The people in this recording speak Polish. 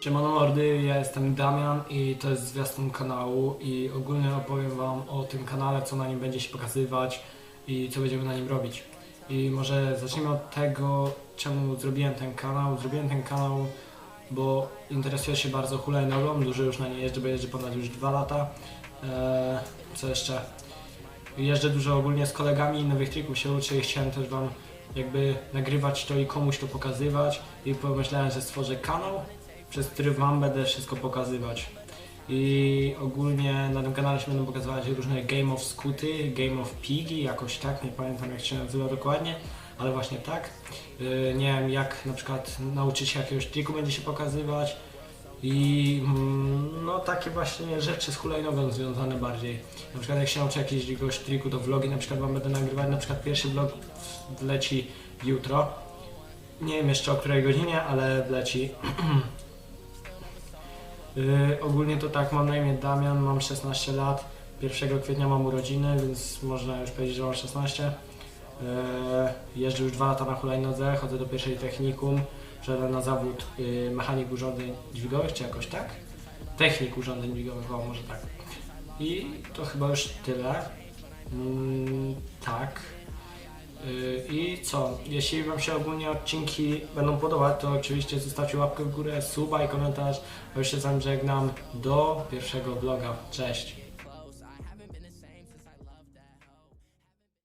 Siemano mordy, ja jestem Damian i to jest zwiastun kanału i ogólnie opowiem wam o tym kanale, co na nim będzie się pokazywać i co będziemy na nim robić. I może zacznijmy od tego, czemu zrobiłem ten kanał. Zrobiłem ten kanał, bo interesuję się bardzo hulajnogą, dużo już na niej jeżdżę, bo jeżdżę ponad już dwa lata. Eee, co jeszcze? Jeżdżę dużo ogólnie z kolegami, nowych trików się uczę i chciałem też wam jakby nagrywać to i komuś to pokazywać i pomyślałem, że stworzę kanał, przez który wam będę wszystko pokazywać. I ogólnie na tym kanale się będą pokazywać różne Game of Scooty, Game of Pigi, jakoś tak, nie pamiętam jak się nazywa dokładnie, ale właśnie tak. Yy, nie wiem jak na przykład nauczyć się jakiegoś triku będzie się pokazywać i takie właśnie rzeczy z hulajnogą związane bardziej. Na przykład jak się nauczę jakiegoś triku, to vlogi na przykład wam będę nagrywać, na przykład pierwszy vlog wleci jutro. Nie wiem jeszcze o której godzinie, ale wleci. Yy, ogólnie to tak, mam na imię Damian, mam 16 lat. 1 kwietnia mam urodziny, więc można już powiedzieć, że mam 16. Yy, jeżdżę już 2 lata na hulajnodze, chodzę do pierwszej technikum. Przeszedłem na zawód yy, mechanik urządzeń dźwigowych, czy jakoś tak? Technik urządzeń dźwigowych, o może tak. I to chyba już tyle. Mm, tak. Yy, I co? Jeśli Wam się ogólnie odcinki będą podobać, to oczywiście zostawcie łapkę w górę, suba i komentarz. A już się z wami żegnam do pierwszego vloga. Cześć!